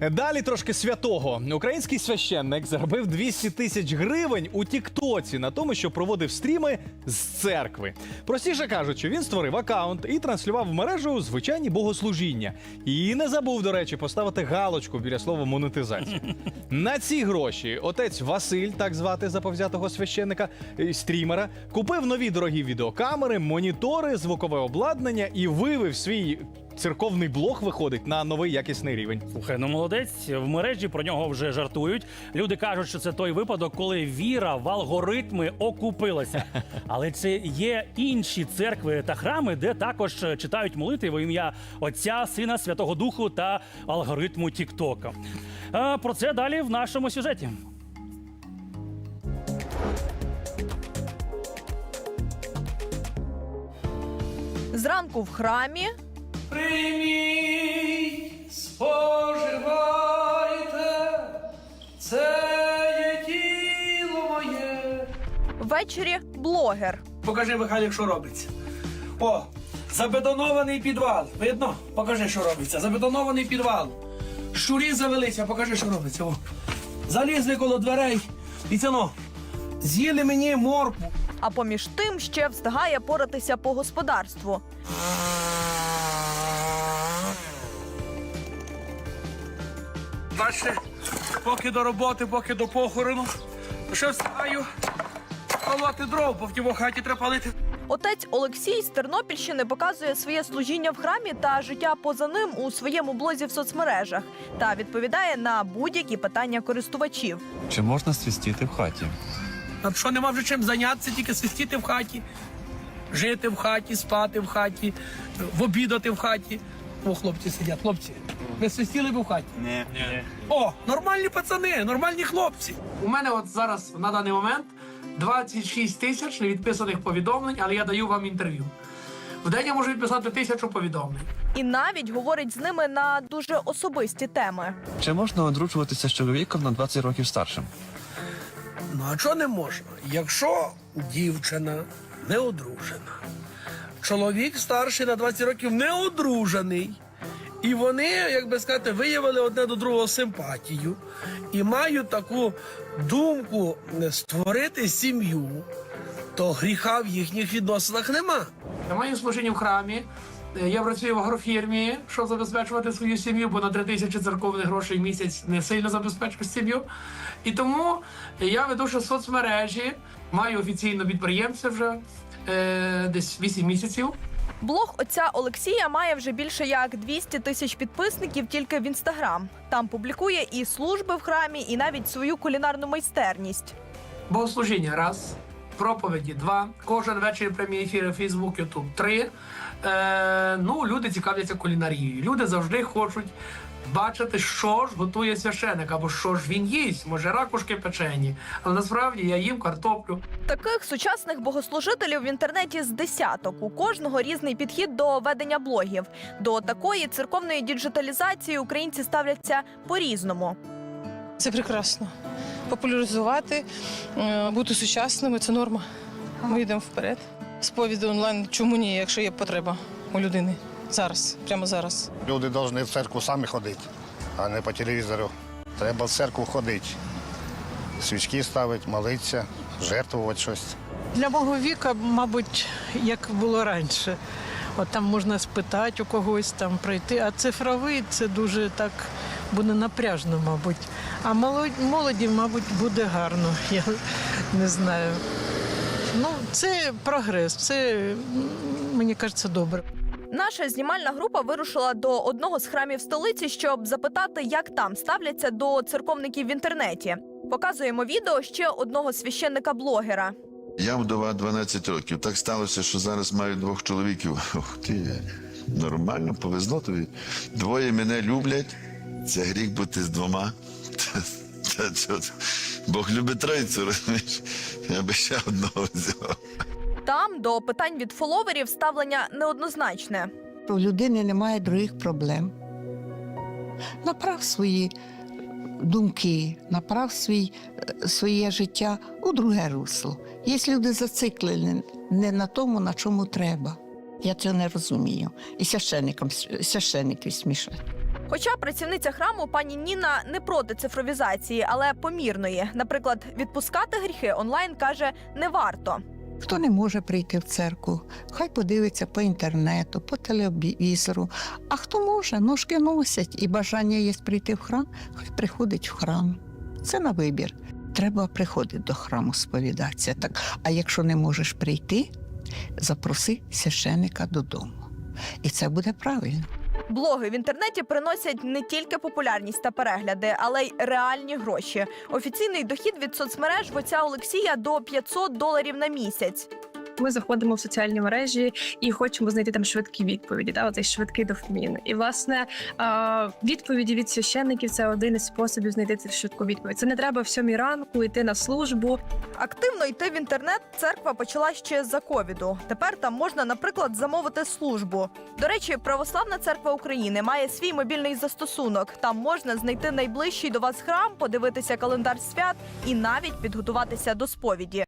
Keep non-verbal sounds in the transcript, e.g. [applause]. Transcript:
Далі трошки святого. Український священник заробив 200 тисяч гривень у Тіктоці на тому, що проводив стріми з церкви. Простіше кажучи, він створив акаунт і транслював в мережу звичайні богослужіння. І не забув, до речі, поставити галочку біля слова монетизація. [laughs] На ці гроші отець Василь, так звати заповзятого священника, е, стрімера, купив нові дорогі відеокамери, монітори, звукове обладнання і вивив свій церковний блог, виходить на новий якісний рівень. Слухай, ну молодець. В мережі про нього вже жартують. Люди кажуть, що це той випадок, коли віра в алгоритми окупилася. [laughs] Але це є інші церкви та храми, де також читають молитви во ім'я Отця, Сина, Святого Духу та алгоритму Тіктока. Про це далі в нашому сюжеті. Зранку в храмі, Прийміть, споживайте, це є тіло моє. ввечері блогер. Покажи, Михайлик, що робиться. О, забетонований підвал. Видно? Покажи, що робиться. Забетонований підвал. Щурі завелися, покажи, що робиться. О. Залізли коло дверей. І це ну, з'їли мені моркву. А поміж тим ще встигає поратися по господарству. Бачите, поки до роботи, поки до похорону. Ще встигаю колоти дров, бо в тій хаті треба палити. Отець Олексій з Тернопільщини показує своє служіння в храмі та життя поза ним у своєму блозі в соцмережах та відповідає на будь-які питання користувачів. Чи можна свістіти в хаті? А що нема вже чим зайнятися, тільки свистіти в хаті, жити в хаті, спати в хаті, в обідати в хаті. О, хлопці сидять, хлопці. Ви свистіли б в хаті? Ні. О, нормальні пацани, нормальні хлопці. У мене от зараз на даний момент 26 тисяч невідписаних повідомлень, але я даю вам інтерв'ю. В день я можу відписати тисячу повідомлень. І навіть говорить з ними на дуже особисті теми. Чи можна одружуватися з чоловіком на 20 років старшим? Ну а чого не можна? Якщо дівчина не одружена, чоловік старший на 20 років не одружений, і вони, як би сказати, виявили одне до другого симпатію і мають таку думку створити сім'ю, то гріха в їхніх відносинах нема. Я маю служіння в храмі. Е, Я працюю в агрофірмі, щоб забезпечувати свою сім'ю, бо на 3 тисячі церковних грошей в місяць не сильно забезпечую сім'ю. І тому я веду ще соцмережі, маю офіційно підприємця вже е, десь 8 місяців. Блог отця Олексія має вже більше як 200 тисяч підписників тільки в інстаграм. Там публікує і служби в храмі, і навіть свою кулінарну майстерність. Богослужіння раз, проповіді два, кожен вечір прямі ефіри Фейсбук, Ютуб три. Е, ну, люди цікавляться кулінарією. Люди завжди хочуть бачити, що ж готує священик, або що ж він їсть, може ракушки печені. Але насправді я їм картоплю. Таких сучасних богослужителів в інтернеті з десяток. У кожного різний підхід до ведення блогів. До такої церковної діджиталізації українці ставляться по-різному. Це прекрасно. Популяризувати, е, бути сучасними це норма. Ми йдемо вперед. Сповіді онлайн, чому ні, якщо є потреба у людини зараз, прямо зараз. Люди повинні в церкву самі ходити, а не по телевізору. Треба в церкву ходити, свічки ставити, молитися, жертвувати щось. Для мого віка, мабуть, як було раніше. От там можна спитати у когось, там пройти. А цифровий це дуже так буде напряжно, мабуть. А молоді, мабуть, буде гарно. [laughs] Я не знаю. Ну, це прогрес, це мені кажеться добре. Наша знімальна група вирушила до одного з храмів столиці, щоб запитати, як там ставляться до церковників в інтернеті. Показуємо відео ще одного священника-блогера. Я вдова 12 років. Так сталося, що зараз маю двох чоловіків. [laughs] Ух ти, нормально, повезло тобі. Двоє мене люблять. Це гріх бути з двома. Та- та чого? Бог любить тройцю, розумієш? Я би ще одного взяв. Там до питань від фоловерів ставлення неоднозначне. У людини немає других проблем. Направ свої думки, направ свій, е, своє життя у друге русло. Є люди зациклені не на тому, на чому треба. Я цього не розумію. І священникам священників смішать. Хоча працівниця храму пані Ніна не проти цифровізації, але помірної. Наприклад, відпускати гріхи онлайн каже не варто. Хто не може прийти в церкву, хай подивиться по інтернету, по телевізору. А хто може, ножки носять і бажання є прийти в храм, хай приходить в храм. Це на вибір. Треба приходити до храму сповідатися. Так. А якщо не можеш прийти, запроси священика додому. І це буде правильно. Блоги в інтернеті приносять не тільки популярність та перегляди, але й реальні гроші. Офіційний дохід від соцмереж в отця Олексія до 500 доларів на місяць. Ми заходимо в соціальні мережі і хочемо знайти там швидкі відповіді, да, оцей швидкий дофамін. І власне відповіді від священників це один із способів знайти цю швидку відповідь. Це не треба в сьомій ранку йти на службу. Активно йти в інтернет церква почала ще за ковіду. Тепер там можна, наприклад, замовити службу. До речі, Православна церква України має свій мобільний застосунок. Там можна знайти найближчий до вас храм, подивитися календар свят і навіть підготуватися до сповіді.